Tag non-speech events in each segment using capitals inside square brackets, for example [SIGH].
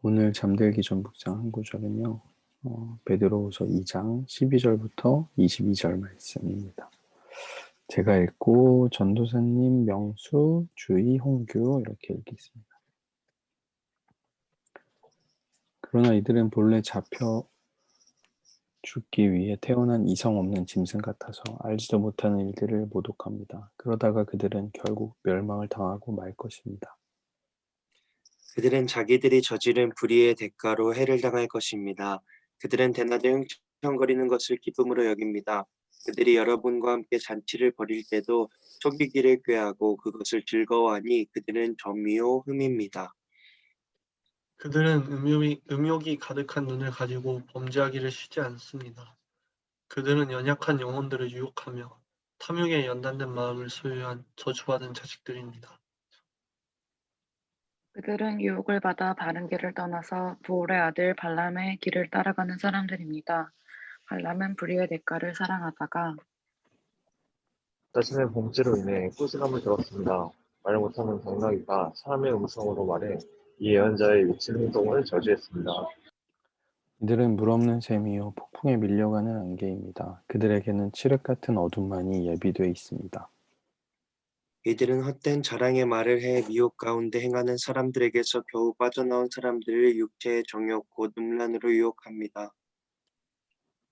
오늘 잠들기 전 묵상 한 구절은요. 어, 베드로후서 2장 12절부터 22절 말씀입니다. 제가 읽고 전도사님 명수, 주의, 홍규 이렇게 읽겠습니다. 그러나 이들은 본래 잡혀 죽기 위해 태어난 이성 없는 짐승 같아서 알지도 못하는 일들을 모독합니다. 그러다가 그들은 결국 멸망을 당하고 말 것입니다. 그들은 자기들이 저지른 불의의 대가로 해를 당할 것입니다. 그들은 대낮에 흥청거리는 것을 기쁨으로 여깁니다. 그들이 여러분과 함께 잔치를 벌일 때도 속이기를 꾀하고 그것을 즐거워하니 그들은 점이요 흠입니다. 그들은 음욕이, 음욕이 가득한 눈을 가지고 범죄하기를 쉬지 않습니다. 그들은 연약한 영혼들을 유혹하며 탐욕에 연단된 마음을 소유한 저주받은 자식들입니다. 그들은 유혹을 받아 바른 길을 떠나서 부올의 아들 발람의 길을 따라가는 사람들입니다. 발람은 불의의 대가를 사랑하다가 자신의 범죄로 인해 꾸지람을 들었습니다. 말 못하는 당나귀가 사람의 음성으로 말해 이 예언자의 미친 행동을 저지했습니다. 이들은 물 없는 샘이요 폭풍에 밀려가는 안개입니다. 그들에게는 칠흑 같은 어둠만이 예비되어 있습니다. 이들은 헛된 자랑의 말을 해 미혹 가운데 행하는 사람들에게서 겨우 빠져나온 사람들을 육체의 정욕 곧 음란으로 유혹합니다.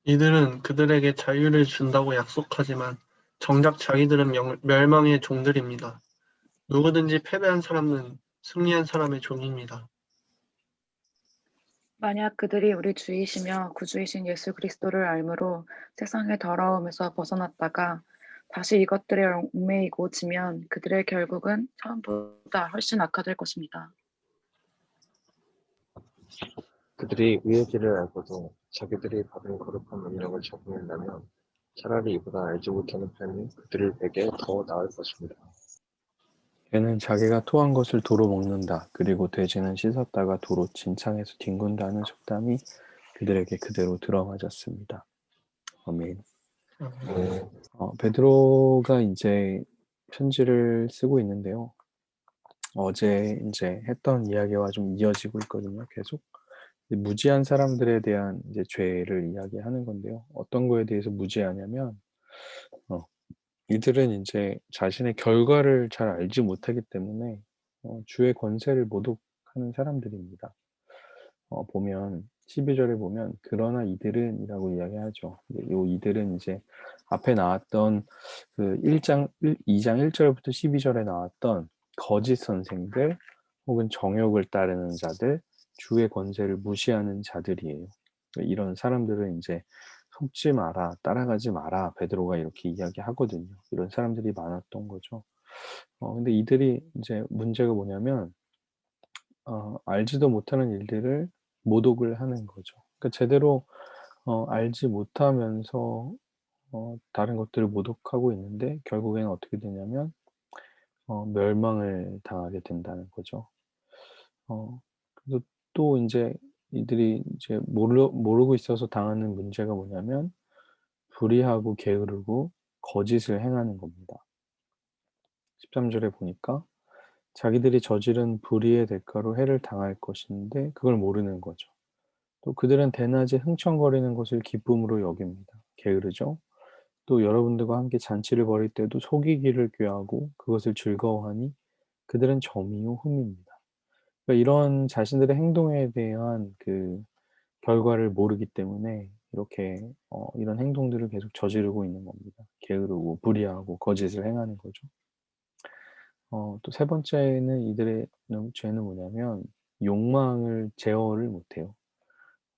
이들은 그들에게 자유를 준다고 약속하지만 정작 자기들은 명- 멸망의 종들입니다. 누구든지 패배한 사람은 승리한 사람의 종입니다. 만약 그들이 우리 주이시며 구주이신 예수 그리스도를 알므로 세상의 더러움에서 벗어났다가 다시 이것들에 얽매이고 지면 그들의 결국은 처음보다 훨씬 악화될 것입니다. 그들이 의의 길을 알고도 자기들이 받은 거룩한 능력을 적응한다면 차라리 이보다 알지 못하는 편이 그들을 베게 더 나을 것입니다. 개는 자기가 토한 것을 도로 먹는다. 그리고 돼지는 씻었다가 도로 진창에서 뒹군다는 속담이 그들에게 그대로 들어맞았습니다. 아멘. 네, 어, 베드로가 이제 편지를 쓰고 있는데요. 어제 이제 했던 이야기와 좀 이어지고 있거든요. 계속 이제 무지한 사람들에 대한 이제 죄를 이야기하는 건데요. 어떤 거에 대해서 무지하냐면 어, 이들은 이제 자신의 결과를 잘 알지 못하기 때문에 어, 주의 권세를 모독하는 사람들입니다. 어, 보면 12절에 보면 그러나 이들은 이라고 이야기하죠. 요 이들은 이제 앞에 나왔던 그 1장 1, 2장 1절부터 12절에 나왔던 거짓 선생들 혹은 정욕을 따르는 자들, 주의 권세를 무시하는 자들이에요. 이런 사람들은 이제 속지 마라, 따라가지 마라. 베드로가 이렇게 이야기하거든요. 이런 사람들이 많았던 거죠. 어, 근데 이들이 이제 문제가 뭐냐면 어, 알지도 못하는 일들을 모독을 하는 거죠. 그러니까 제대로 어, 알지 못하면서 어, 다른 것들을 모독하고 있는데 결국에는 어떻게 되냐면 어, 멸망을 당하게 된다는 거죠. 어, 그래서 또 이제 이들이 이제 모르, 모르고 있어서 당하는 문제가 뭐냐면 불의하고 게으르고 거짓을 행하는 겁니다. 13절에 보니까 자기들이 저지른 불의의 대가로 해를 당할 것인데 그걸 모르는 거죠. 또 그들은 대낮에 흥청거리는 것을 기쁨으로 여깁니다. 게으르죠. 또 여러분들과 함께 잔치를 벌일 때도 속이기를 꾀하고 그것을 즐거워하니 그들은 점이요 흠입니다. 그러니까 이런 자신들의 행동에 대한 그 결과를 모르기 때문에 이렇게 어, 이런 행동들을 계속 저지르고 있는 겁니다. 게으르고 불의하고 거짓을 행하는 거죠. 어, 또세 번째는 이들의 죄는 뭐냐면 욕망을 제어를 못 해요.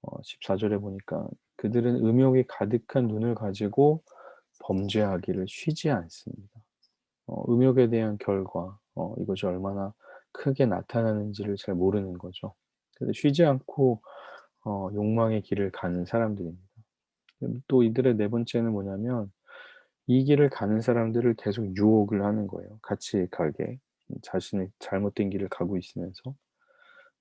어, 14 절에 보니까 그들은 음욕이 가득한 눈을 가지고 범죄하기를 쉬지 않습니다. 어, 음욕에 대한 결과, 어, 이것이 얼마나 크게 나타나는지를 잘 모르는 거죠. 그래서 쉬지 않고 어, 욕망의 길을 가는 사람들입니다. 또 이들의 네 번째는 뭐냐면 이 길을 가는 사람들을 계속 유혹을 하는 거예요. 같이 가게 자신의 잘못된 길을 가고 있으면서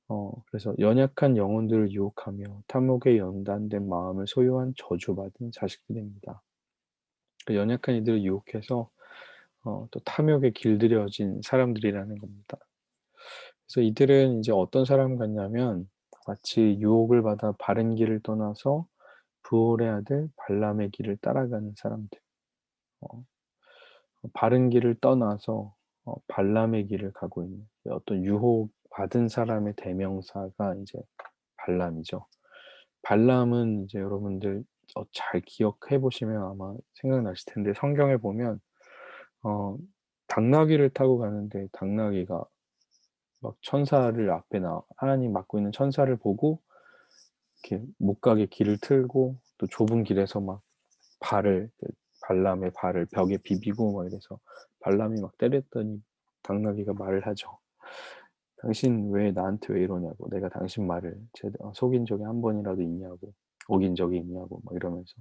어, 그래서 연약한 영혼들을 유혹하며 탐욕에 연단된 마음을 소유한 저주받은 자식들입니다. 그 연약한 이들을 유혹해서 어, 또 탐욕에 길들여진 사람들이라는 겁니다. 그래서 이들은 이제 어떤 사람 같냐면 마치 유혹을 받아 바른 길을 떠나서 부올의 아들 발람의 길을 따라가는 사람들. 어, 바른 길을 떠나서 어, 발람의 길을 가고 있는 어떤 유혹 받은 사람의 대명사가 이제 발람이죠. 발람은 이제 여러분들 어, 잘 기억해 보시면 아마 생각나실 텐데 성경에 보면 어, 당나귀를 타고 가는데 당나귀가 막 천사를 앞에 나 하나님 맡고 있는 천사를 보고 이렇게 못 가게 길을 틀고 또 좁은 길에서 막 발을 그 발람의 발을 벽에 비비고 막 이래서 발람이 막 때렸더니 당나귀가 말을 하죠. 당신 왜 나한테 왜 이러냐고 내가 당신 말을 제대로 속인 적이 한 번이라도 있냐고 어긴 적이 있냐고 막 이러면서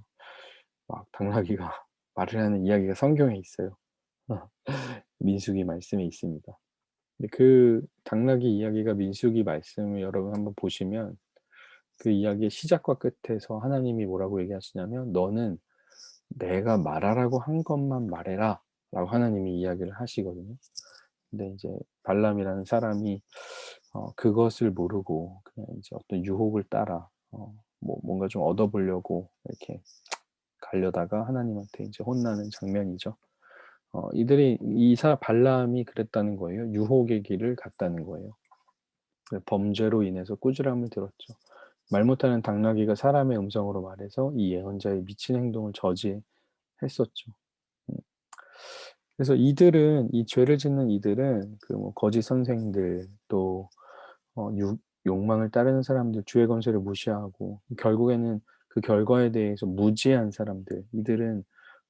막 당나귀가 [LAUGHS] 말을 하는 이야기가 성경에 있어요. [LAUGHS] 민수기 말씀에 있습니다. 근데 그 당나귀 이야기가 민수기 말씀을 여러분 한번 보시면 그 이야기의 시작과 끝에서 하나님이 뭐라고 얘기하시냐면 너는 내가 말하라고 한 것만 말해라 라고 하나님이 이야기를 하시거든요. 근데 이제 발람이라는 사람이 어, 그것을 모르고 그냥 이제 어떤 유혹을 따라 어, 뭐 뭔가 좀 얻어보려고 이렇게 가려다가 하나님한테 이제 혼나는 장면이죠. 어, 이들이 이사 발람이 그랬다는 거예요. 유혹의 길을 갔다는 거예요. 그 범죄로 인해서 꾸지람을 들었죠. 말 못하는 당나귀가 사람의 음성으로 말해서 이 예언자의 미친 행동을 저지했었죠. 음. 그래서 이들은 이 죄를 짓는 이들은 그 뭐 거짓 선생들 또 어, 유, 욕망을 따르는 사람들 주의 권세를 무시하고 결국에는 그 결과에 대해서 무지한 사람들 이들은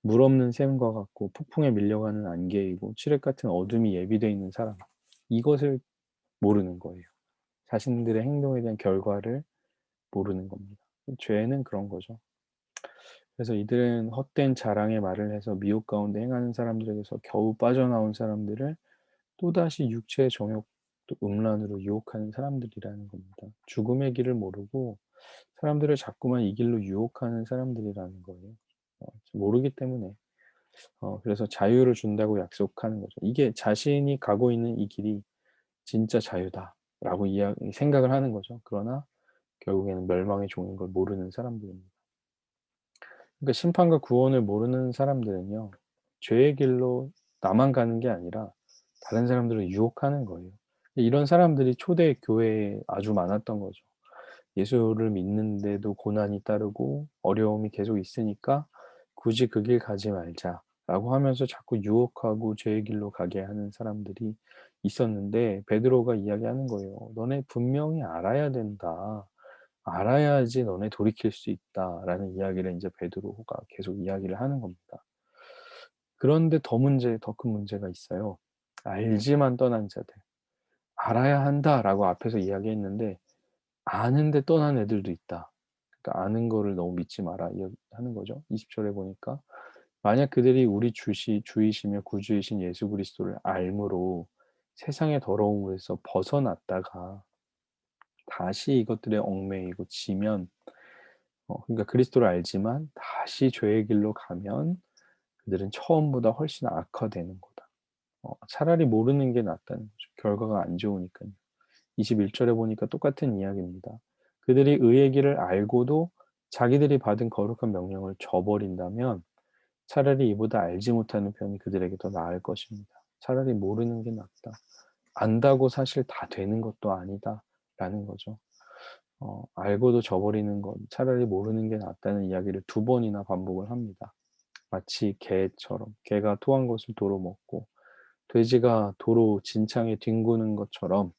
물 없는 샘과 같고 폭풍에 밀려가는 안개이고 칠흑 같은 어둠이 예비되어 있는 사람 이것을 모르는 거예요. 자신들의 행동에 대한 결과를 모르는 겁니다. 죄는 그런 거죠. 그래서 이들은 헛된 자랑의 말을 해서 미혹 가운데 행하는 사람들에게서 겨우 빠져나온 사람들을 또다시 육체의 정욕 또 음란으로 유혹하는 사람들이라는 겁니다. 죽음의 길을 모르고 사람들을 자꾸만 이 길로 유혹하는 사람들이라는 거예요. 어, 모르기 때문에. 어, 그래서 자유를 준다고 약속하는 거죠. 이게 자신이 가고 있는 이 길이 진짜 자유다라고 이야, 생각을 하는 거죠. 그러나 결국에는 멸망의 종인 걸 모르는 사람들입니다. 그러니까 심판과 구원을 모르는 사람들은요, 죄의 길로 나만 가는 게 아니라 다른 사람들을 유혹하는 거예요. 이런 사람들이 초대 교회에 아주 많았던 거죠. 예수를 믿는데도 고난이 따르고 어려움이 계속 있으니까 굳이 그 길 가지 말자라고 하면서 자꾸 유혹하고 죄의 길로 가게 하는 사람들이 있었는데 베드로가 이야기하는 거예요. 너네 분명히 알아야 된다. 알아야지 너네 돌이킬 수 있다라는 이야기를 이제 베드로가 계속 이야기를 하는 겁니다. 그런데 더 문제, 더 큰 문제가 있어요. 알지만 떠난 자들. 알아야 한다라고 앞에서 이야기했는데 아는데 떠난 애들도 있다. 그러니까 아는 거를 너무 믿지 마라 하는 거죠. 20절에 보니까 만약 그들이 우리 주시 주이시며 구주이신 예수 그리스도를 알므로 세상의 더러움에서 벗어났다가 다시 이것들의 얽매이고 지면 어, 그러니까 그리스도를 알지만 다시 죄의 길로 가면 그들은 처음보다 훨씬 악화되는 거다. 어, 차라리 모르는 게 낫다는 거죠. 결과가 안 좋으니까요. 21절에 보니까 똑같은 이야기입니다. 그들이 의의 길을 알고도 자기들이 받은 거룩한 명령을 저버린다면 차라리 이보다 알지 못하는 편이 그들에게 더 나을 것입니다. 차라리 모르는 게 낫다. 안다고 사실 다 되는 것도 아니다. 라는 거죠. 어, 알고도 저버리는 것, 차라리 모르는 게 낫다는 이야기를 두 번이나 반복을 합니다. 마치 개처럼, 개가 토한 것을 도로 먹고, 돼지가 도로 진창에 뒹구는 것처럼,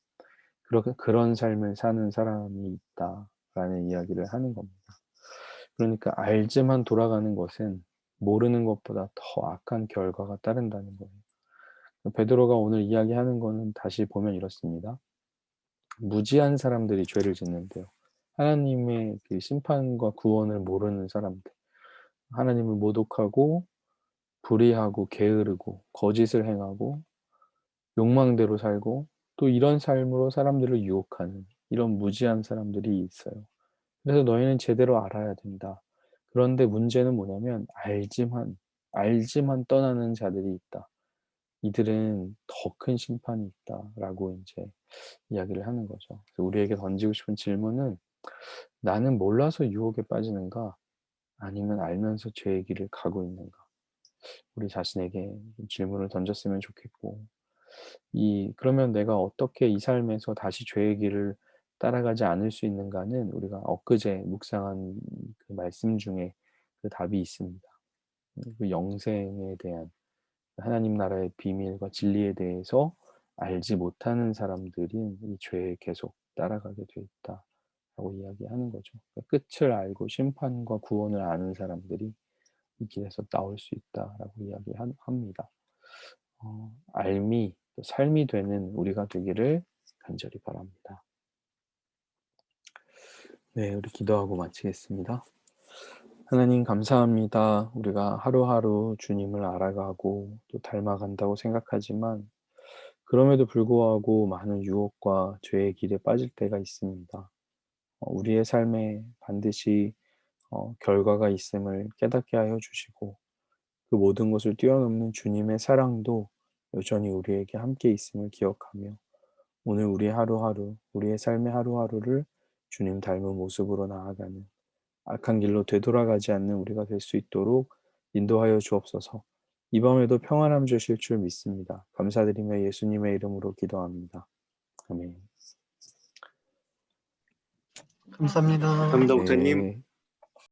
그렇게, 그런 삶을 사는 사람이 있다라는 이야기를 하는 겁니다. 그러니까 알지만 돌아가는 것은 모르는 것보다 더 악한 결과가 따른다는 거예요. 베드로가 오늘 이야기하는 거는 다시 보면 이렇습니다. 무지한 사람들이 죄를 짓는데요. 하나님의 그 심판과 구원을 모르는 사람들. 하나님을 모독하고 불의하고 게으르고 거짓을 행하고 욕망대로 살고 또 이런 삶으로 사람들을 유혹하는 이런 무지한 사람들이 있어요. 그래서 너희는 제대로 알아야 된다. 그런데 문제는 뭐냐면 알지만 알지만 떠나는 자들이 있다. 이들은 더 큰 심판이 있다라고 이제 이야기를 하는 거죠. 우리에게 던지고 싶은 질문은 나는 몰라서 유혹에 빠지는가 아니면 알면서 죄의 길을 가고 있는가 우리 자신에게 질문을 던졌으면 좋겠고 이 그러면 내가 어떻게 이 삶에서 다시 죄의 길을 따라가지 않을 수 있는가는 우리가 엊그제 묵상한 그 말씀 중에 그 답이 있습니다. 그 영생에 대한 하나님 나라의 비밀과 진리에 대해서 알지 못하는 사람들이 이 죄에 계속 따라가게 돼 있다 라고 이야기하는 거죠. 그러니까 끝을 알고 심판과 구원을 아는 사람들이 이 길에서 나올 수 있다라고 이야기합니다. 어, 알미, 또 삶이 되는 우리가 되기를 간절히 바랍니다. 네, 우리 기도하고 마치겠습니다. 하나님 감사합니다. 우리가 하루하루 주님을 알아가고 또 닮아간다고 생각하지만 그럼에도 불구하고 많은 유혹과 죄의 길에 빠질 때가 있습니다. 어, 우리의 삶에 반드시 어, 결과가 있음을 깨닫게 하여 주시고 그 모든 것을 뛰어넘는 주님의 사랑도 여전히 우리에게 함께 있음을 기억하며 오늘 우리 하루하루 우리의 삶의 하루하루를 주님 닮은 모습으로 나아가는 악한 길로 되돌아가지 않는 우리가 될 수 있도록 인도하여 주옵소서. 이 밤에도 평안함 주실 줄 믿습니다. 감사드리며 예수님의 이름으로 기도합니다. 아멘. 감사합니다. 감독님 네.